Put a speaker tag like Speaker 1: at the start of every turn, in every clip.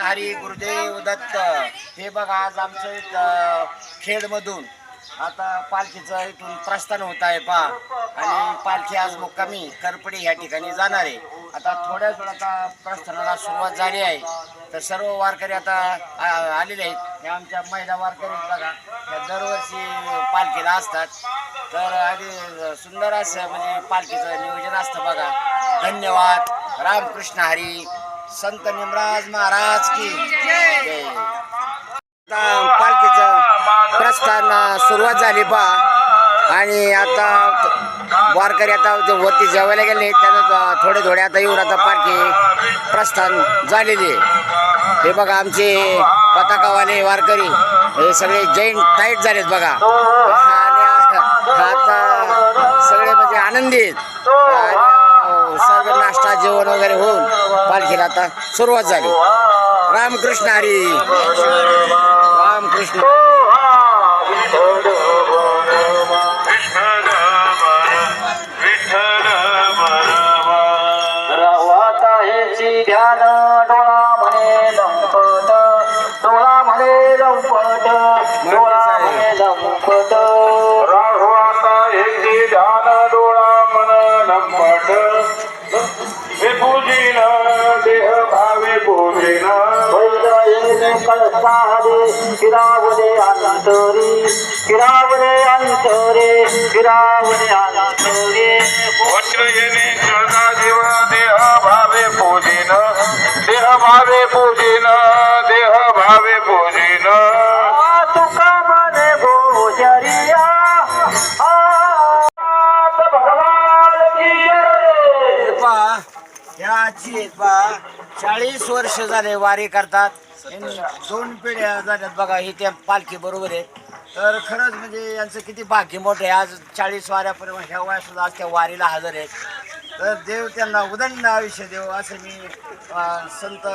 Speaker 1: हरी गुरुदेव दत्त. हे बघा आज आमचं इथं खेडमधून आता पालखीचं इथून प्रस्थान होत आहे पा आणि पालखी आज मुक्कामी करपडी या ठिकाणी जाणार आहे. आता थोड्याच वेळात आता प्रस्थानाला सुरुवात झाली आहे. तर सर्व वारकरी आता आलेले आहेत. हे आमच्या महिला वारकरी बघा. त्या दरवर्षी पालखीला असतात. तर आणि सुंदर असं म्हणजे पालखीचं नियोजन असतं बघा. धन्यवाद. रामकृष्ण हरी. संत निमराज महाराज की आता पालखीचं प्रस्थान सुरुवात झाली बा. आणि आता वारकरी आता वरती जेवायला गेले त्यानं थोडे थोडे आता येऊन आता पालखी प्रस्थान झालेली आहे. हे बघा आमचे पताकावाले वारकरी हे सगळे जैन टाईट झालेत बघा. आणि आता सगळे म्हणजे आनंदी आहेत जेवण वगैरे होऊन पालखीला आता सुरुवात झाली. रामकृष्ण हरी. रामकृष्ण.
Speaker 2: ध्यान डोळा म्हणे लंपट डोळा म्हणे लंपट डोळा म्हणे लंपट.
Speaker 3: राघवाता हेची ध्यान डोळा मन लंपट. কিরাবরে অন্তরে কিরাবরে অন্তরে কিরাবরে
Speaker 2: অন্তরে বজ্রজনে সদা জীব দেহ ভাবে
Speaker 1: পূজিন দেহ ভাবে পূজিন দেহ चाळीस वर्ष झाले वारी करतात. यांनी दोन पिढ्या झाल्यात बघा ही त्या पालखी बरोबर आहे. तर खरंच म्हणजे यांचं किती भाग्य मोठं आहे. आज चाळीस वाऱ्यापर्यंत ह्या वया सुद्धा आज त्या वारीला हजर आहेत. तर देव त्यांना उदंड आयुष्य देव असं मी संत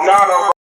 Speaker 2: ज्ञानोबा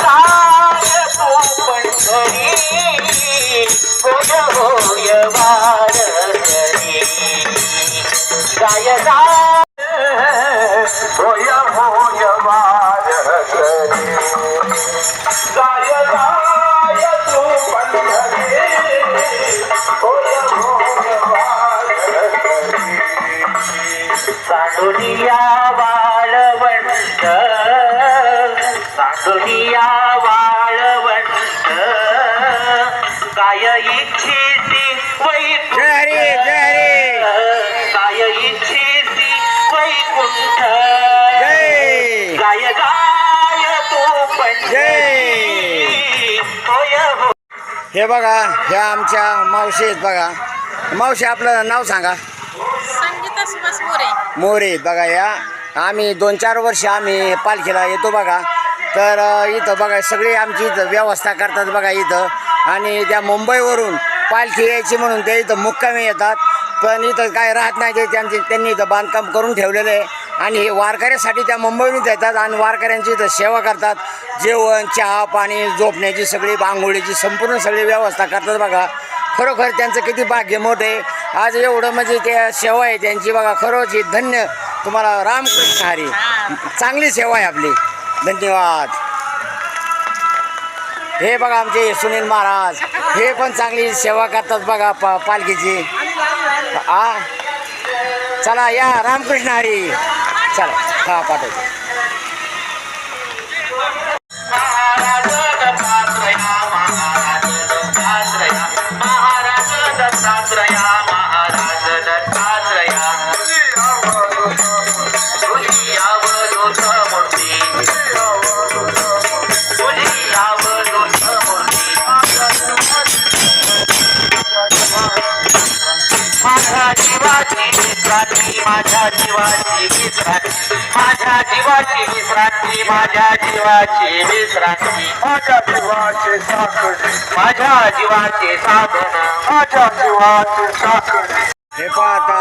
Speaker 2: जाय तू पंढरी होय होय वार गाय
Speaker 1: जाय
Speaker 2: हे
Speaker 1: बघा ह्या आमच्या मावशी आहेत बघा. मावशी आपलं नाव सांगा.
Speaker 4: संगीता सुभाष मोरे.
Speaker 1: मोरे बघा या. आम्ही दोन चार वर्ष आम्ही पालखीला येतो बघा. तर इथं बघा सगळी आमची इथं व्यवस्था करतात बघा इथं. आणि त्या मुंबईवरून पालखी यायची म्हणून ते इथं मुक्कामी येतात. पण इथं काय राहत नाही ते त्यांचे त्यांनी इथं बांधकाम करून ठेवलेलं आहे. आणि हे वारकऱ्यासाठी त्या मुंबईहून येतात आणि वारकऱ्यांची इथं सेवा करतात. जेवण चहा पाणी झोपण्याची सगळी आंघोळीची संपूर्ण सगळी व्यवस्था करतात बघा. खरोखर त्यांचं किती भाग्य मोठं आहे. आज एवढं म्हणजे त्या सेवा आहे त्यांची बघा. खरोच ही धन्य तुम्हाला रामकृष्ण हरी. चांगली सेवा आहे आपली. धन्यवाद. हे बघा आमचे सुनील महाराज. हे पण चांगली सेवा करतात बघा पा पालखीची. आ? चला या रामकृष्ण हरी. चला हा पाठवतो.
Speaker 2: माझ्या जीवाची. विश्रांती माझ्या जीवाची विश्रांती माझ्या जीवाची विश्रांती. माझ्या जीवाची विश्रांती
Speaker 3: माझ्या जीवाचे साखरे.
Speaker 2: माझ्या जीवाचे साधन.
Speaker 3: माझ्या जीवाचे साखरे.
Speaker 1: हे पहा आता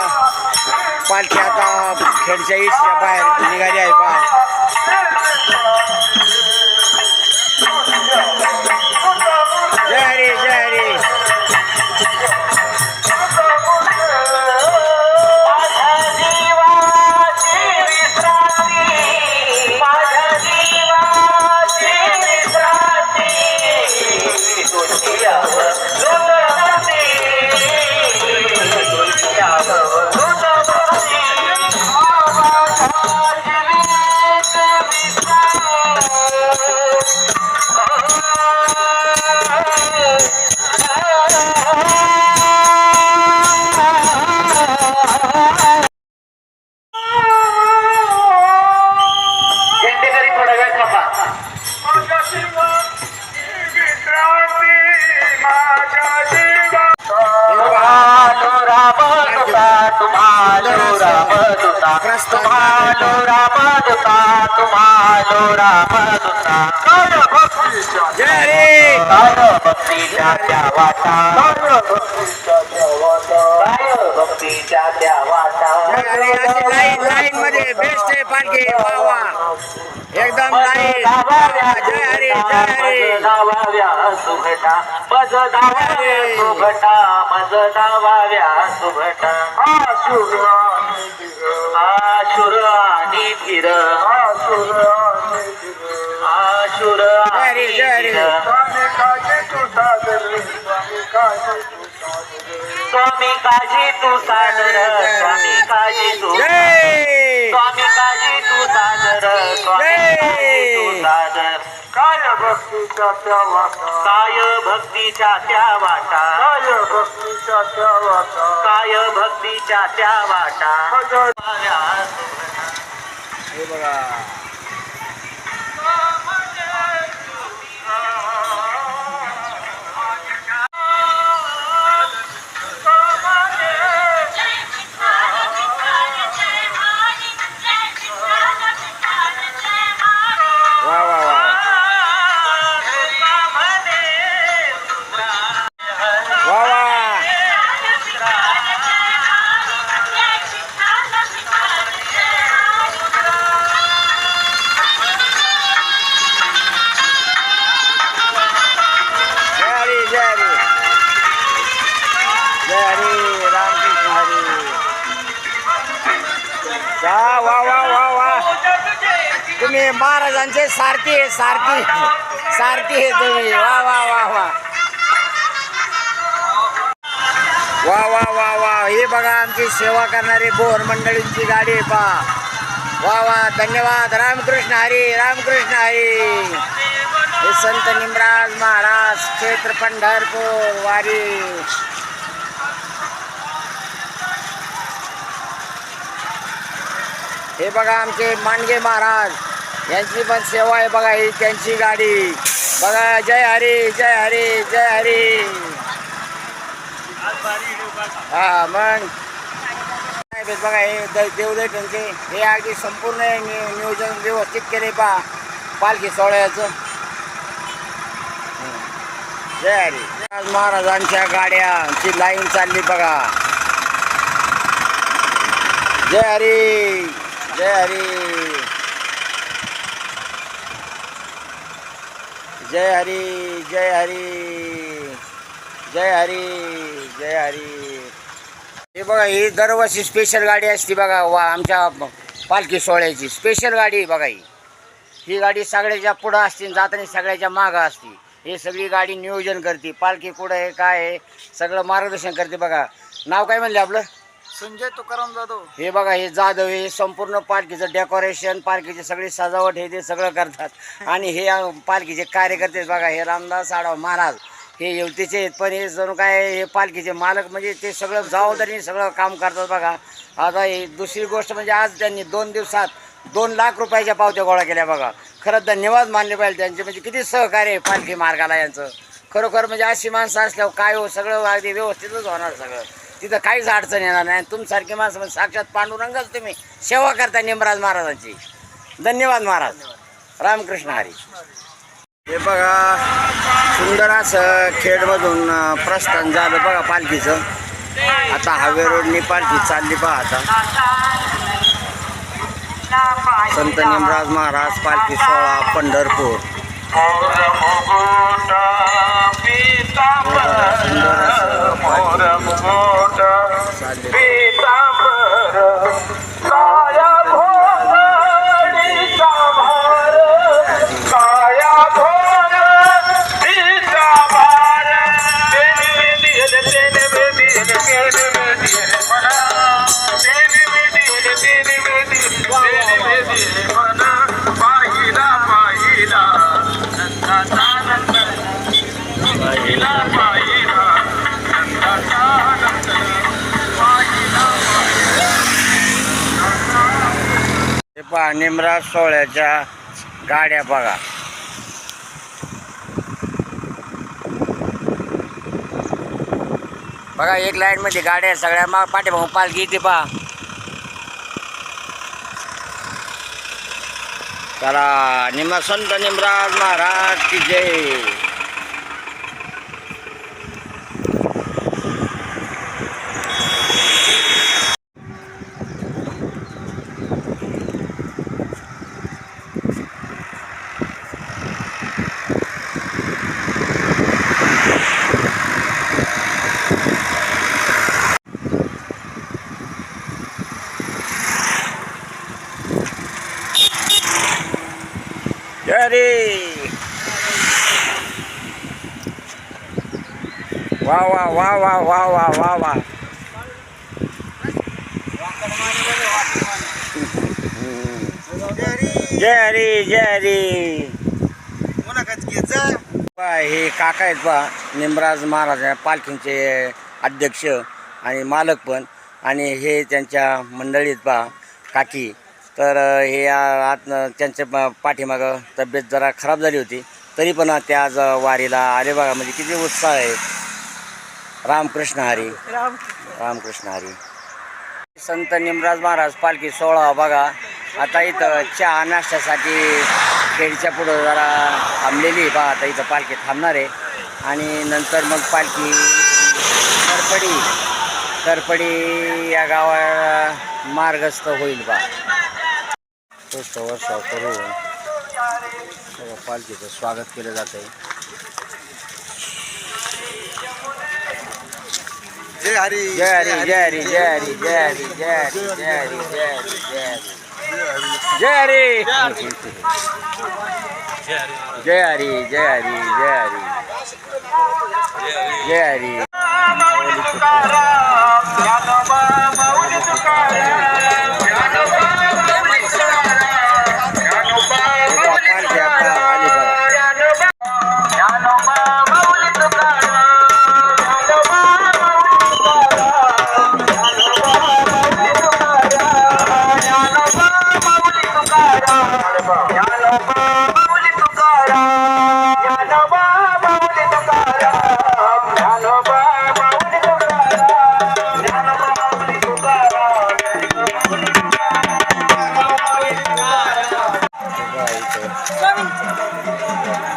Speaker 1: पालखी आता खेडच्या बाहेर निघाली आहे पहा. जय हरी जय हरी.
Speaker 2: तुम्हालो राम दुता तुम्हालो राम दुता
Speaker 3: काय भक्तीच्या
Speaker 1: जय हरी
Speaker 2: काय भक्तीच्या त्या वाटा.
Speaker 3: काय भक्तीच्या देवाचा
Speaker 2: काय भक्तीच्या त्या वाटा.
Speaker 1: जय हरी अशी लाईन लाईन मध्ये बेस्ट आहे पालखी. वा वा. एकदम लाईन. जय हरी जय हरी.
Speaker 2: धावाव्या सुभटा मज धावाव्या सुभटा मज धावाव्या सुभटा
Speaker 3: आणि
Speaker 2: आशुर आणि धीर
Speaker 3: आणि
Speaker 2: आशुर आणि. धीर
Speaker 3: स्वामी काजी तू सादर. स्वामी काजी तू. सादर
Speaker 2: स्वामी काजी तू सादर स्वामी काजी तू
Speaker 3: भक्तीच्या त्या वाटा.
Speaker 2: काय भक्तीच्या त्या वाटा?
Speaker 3: काय भक्तीच्या त्या वाटा?
Speaker 2: काय भक्तीच्या त्या वाटा.
Speaker 1: हे बघा. महाराजांचे सारथी आहे. सारथी सारथी आहे तुम्ही. वा वा वा वा. वा वा वा वा. हे बघा आमची सेवा करणारी बोर मंडळींची गाडी आहे पहा. वा वा. धन्यवाद. रामकृष्ण हरी रामकृष्ण हरी. हे संत निमराज महाराज क्षेत्र पंढरपूर वारी. हे बघा आमचे मांडगे महाराज. यांची पण सेवा आहे बघा ही त्यांची गाडी. बघा जय हरी जय हरी जय हरी. हा मग. बघा हे द- देवदय त्यांचे हे अगदी संपूर्ण नियोजन व्यवस्थित केले पा. पालखी सोहळ्याचं. जय हरी. आज महाराजांच्या गाड्यांची लाईन चालली बघा. जय हरी जय हरी. जय हरी जय हरी जय हरी जय हरी. हे बघा ही दरवर्षी स्पेशल गाडी असते बघा वा आमच्या पालखी सोहळ्याची. स्पेशल गाडी आहे बघा ही. ही गाडी सगळ्याच्या पुढं असते जाताना सगळ्याच्या मागं असते. हे सगळी गाडी नियोजन करते. पालखी कुठं आहे काय आहे सगळं मार्गदर्शन करते बघा. नाव काय म्हणले आपलं?
Speaker 5: संजय तुकाराम जाधव.
Speaker 1: हे बघा हे जाधव हे संपूर्ण पालखीचं डेकोरेशन पालखीची सगळी सजावट हे ते सगळं करतात. आणि हे पालखीचे कार्यकर्ते बघा हे रामदास आढाव महाराज हे येवतीचे आहेत. पण हे जणू काय हे पालखीचे मालक म्हणजे ते सगळं जबाबदारीने सगळं काम करतात बघा. आता हे दुसरी गोष्ट म्हणजे आज त्यांनी दोन दिवसात दोन लाख रुपयाच्या पावत्या गोळा केल्या बघा. खरंच धन्यवाद मानले पाहिजे त्यांचे म्हणजे किती सहकार्य आहे पालखी मार्गाला यांचं. खरोखर म्हणजे अशी माणसं असल्यावर काय हो सगळं अगदी व्यवस्थितच होणार सगळं. तिथं काहीच अडचण येणार नाही. तुमसारखी माणसं म्हणजे साक्षात पांडुरंगच तुम्ही. सेवा करता निमराज महाराजांची. धन्यवाद महाराज. रामकृष्ण हरी. हे बघा सुंदर असं खेडमधून प्रस्थान झालं बघा पालखीचं. आता हायवे रोडनी पालखी चालली पहा आता. संत निमराज महाराज पालखी सोळा पंढरपूर. बघा निमराज सोहळ्याच्या गाड्या बघा. बघा एक लाईन मध्ये गाड्या सगळ्या. मा पाठीमागून पालखी येते पहा. चला निम संत निमराज महाराज की जय. जय रे वा वा वा वा वा वा वा वा जय हरी जय हरी हे काका आहेत बा निमराज महाराज या पालखींचे अध्यक्ष आणि मालक पण. आणि हे त्यांच्या मंडळीत बा काकी. तर हे आत त्यांच्या पाठीमागं तब्येत जरा खराब झाली होती. तरी पण ते आज वारीला आले बघा. म्हणजे किती उत्साह आहे. रामकृष्ण हरी. रामकृष्ण हरी. संत निमराज महाराज पालखी सोहळा हो बघा. आता इथं चहा नाश्त्यासाठी खेडच्या पुढं जरा थांबलेली बा आता इथं पालखी थांबणार आहे. आणि नंतर मग पालखी करपडी करपडी या गावा मार्गस्थ होईल बा तोच वर्षाव करू बघा, पालखीचं स्वागत केलं जात आहे
Speaker 5: जय हरी
Speaker 1: जय हरी जय हरी जय हरी जय हरी जय हरी जय हरी जय हरी जय हरी जय हरी जय हरी जय हरी जय हरी जय हरी
Speaker 3: Thank you.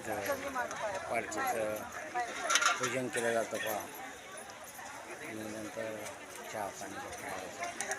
Speaker 3: इथं
Speaker 1: पालखीचं पूजन केलं जातं पहा आणि नंतर चहा पाणी खायचं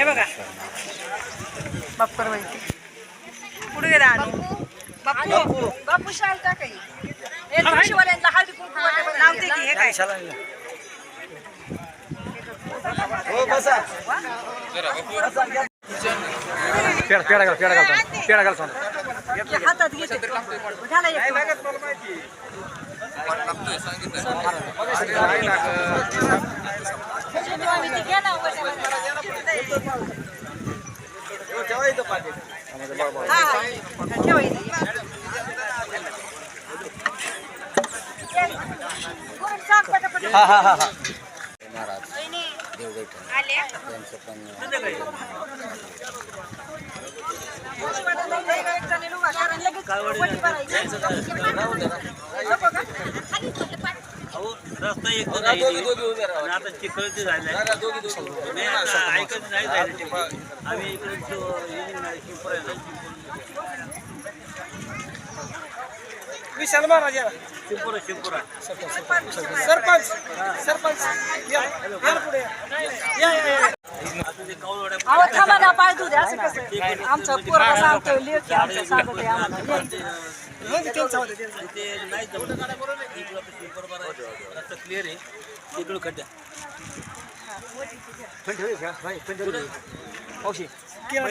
Speaker 4: हे बघा. बाप्पर माहिती. पुढे गेला आणि बापू हे हळदी कुंकू वगैरे लावते की हे काय?
Speaker 5: पेडा पेडा घाल पेडा पेडा
Speaker 4: हे हातात घेते. घाला एक शिजवावी ती घ्या ना वरच्या बाजूला. हा, ठेवा
Speaker 6: अहो रस्ता एक आणि आता चिखलची झालाय नाही आता ऐकत नाही जायचं ते. आम्ही इकडे
Speaker 5: विशाल महाराज या.
Speaker 6: शिवपुरा शिवपुरा
Speaker 5: सरपंच सरपंच. या या पुढे या. या या
Speaker 6: आता ते कौलवाड्या
Speaker 4: अहो थांबा ना पाय धुऊ द्या असं कसं? आमचं पोरगा सांगतोय लेख आमचं सांगत आहे आम्हाला.
Speaker 5: मग त्यांचा होता त्यांचा
Speaker 6: ते नाही इकडं आपलं शिवपुरा बरं आहे. रस्ता क्लिअर आहे. इकडं खड्डा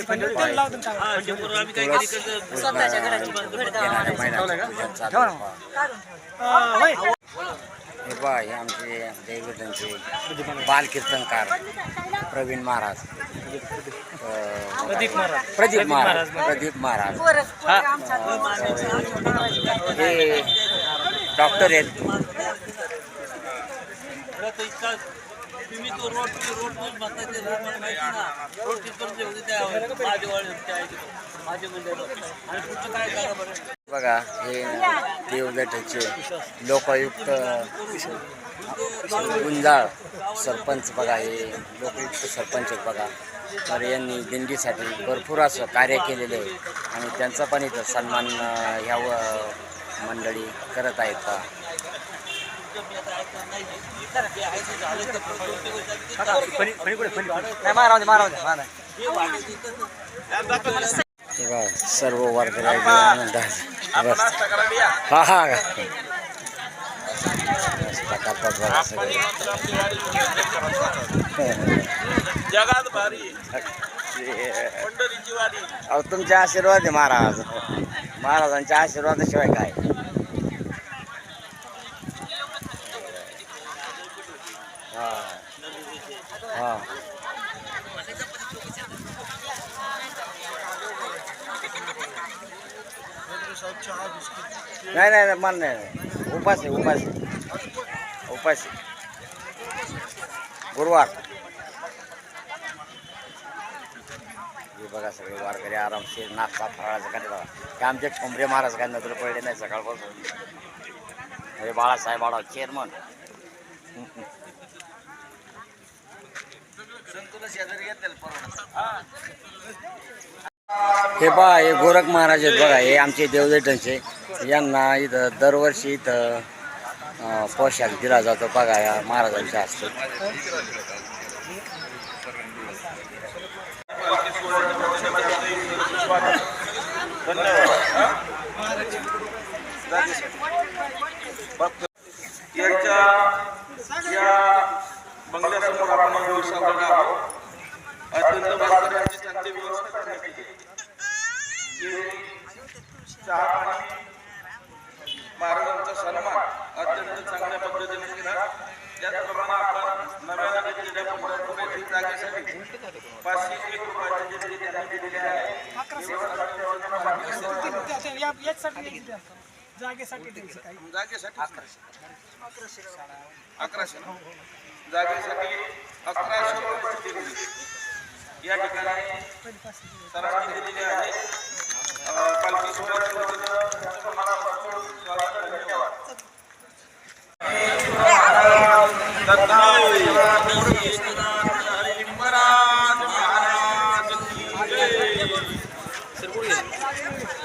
Speaker 5: पाणी टाका.
Speaker 6: हा आम्ही काय केली
Speaker 4: स्वतःच्या घराची.
Speaker 1: हे. हे आमचे बालकीर्तनकार प्रवीण महाराज. अं,
Speaker 5: प्रदीप महाराज
Speaker 1: प्रदीप महाराज. प्रदीप महाराज हे डॉक्टर आहेत.
Speaker 6: तर इतका तुम्ही तो रोड रोड म्हणता ते रोड मला माहिती ना. रोड त्या त्या माझे म्हणजे आणि पुढचं काय करा बरं?
Speaker 1: बघा हे देवगठचे लोकायुक्त गुंजाळ सरपंच बघा हे लोकयुक्त सरपंच बघा. तर यांनी दिंडीसाठी भरपूर असं कार्य केलेले आहे. आणि त्यांचा पण इथं सन्मान ह्या मंडळी करत आहेत. का सर्व वर्गाला हा हा
Speaker 3: जगात भारी
Speaker 1: तुमचे आशीर्वाद आहे महाराज. महाराजांच्या आशीर्वादाशिवाय काय हा हा नाही नाही नाही, मला नाही उपास आहे उपास आहे. उपास गुरुवार. हे बघा सगळे वारकरी आरामशीर नाश्ता फराळाचं काय बघा. हे आमचे ठोंबरे महाराज काय नजर पडले नाही सकाळपासून. हे बाळासाहेब आढाव चेअरमन हे बा हे गोरख महाराज आहेत बघा हे आमचे देवदैठणचे यांना इथं दरवर्षी इथं पोशाख दिला जातो बघा या महाराजांच्या असतो
Speaker 3: धन्यवाद या बंगल्यासमोर आपण दिवसाकडे आहोत अत्यंत वारकऱ्यांची शांती व्यवस्था करण्यात येते हे चहा पाणी महाराजांचा सन्मान अत्यंत केला त्याचप्रमाणे आपण नव्याने घेतलेल्या जागेसाठी पाचशे एक रुपयाचे जे त्यांनी दिलेले आहे
Speaker 5: या- जागेसाठी
Speaker 3: जागेसाठी अकराशे अकराशे जागेसाठी अकराशे दिलेली या ठिकाणी सरांनी दिलेली आहे अं, Thank you.